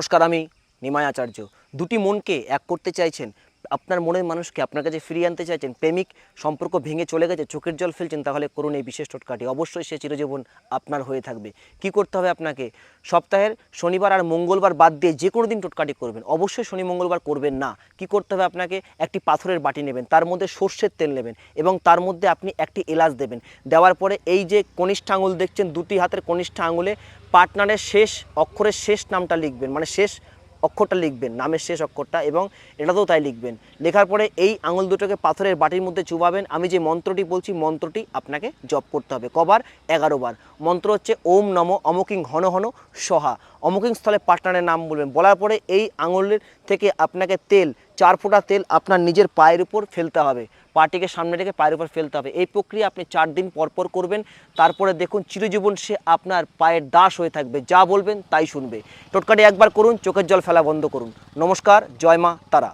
নমস্কার আমি নিমাই আচার্য। দুটি মনকে এক করতে চাইছেন আপনার মনের মানুষকে আপনার কাছে ফিরিয়ে আনতে চাইছেন, প্রেমিক সম্পর্ক ভেঙে চলে গেছে, চোখের জল ফেলছেন, তাহলে করুন এই বিশেষ টোটকাটি অবশ্যই সে চিরজীবন আপনার হয়ে থাকবে। কি করতে হবে আপনাকে? সপ্তাহের শনিবার আর মঙ্গলবার বাদ দিয়ে যে কোনো দিন টোটকাটি করবেন। অবশ্যই শনি মঙ্গলবার করবেন না। কি করতে হবে আপনাকে? একটি পাথরের বাটি নেবেন, তার মধ্যে সর্ষের তেল নেবেন এবং তার মধ্যে আপনি একটি এলাচ দেবেন। দেওয়ার পরে এই যে কনিষ্ঠ আঙুল দেখছেন, দুটি হাতের কনিষ্ঠ আঙুলে পার্টনারের শেষ অক্ষরের শেষ নামটা লিখবেন। মানে শেষ অক্ষরটা লিখবেন, নামের শেষ অক্ষরটা এবং এটাতেও তাই লিখবেন। লেখার পরে এই আঙুল দুটোকে পাথরের বাটির মধ্যে চুবাবেন। আমি যে মন্ত্রটি বলছি, মন্ত্রটি আপনাকে জপ করতে হবে। কবার? এগারো বার। মন্ত্র হচ্ছে ওম নম অমকিং ঘন ঘন সহা। অমকিং স্থলে পার্টনারের নাম বলবেন। বলার পরে এই আঙুলের থেকে আপনাকে তেল চার ফোঁটা তেল আপনার নিজের পায়ের উপর ফেলতে হবে। পাটিকে সামনে রেখে পায়ের উপর ফেলতে হবে। এই প্রক্রিয়া আপনি চার দিন পরপর পর করবেন। তারপরে দেখুন চিরজীবন সে আপনার পায়ের দাস হয়ে থাকবে। যা বলবেন তাই শুনবে। টোটকাটি একবার করুন, চোখের জল ফেলা বন্ধ করুন। নমস্কার, জয় মা তারা।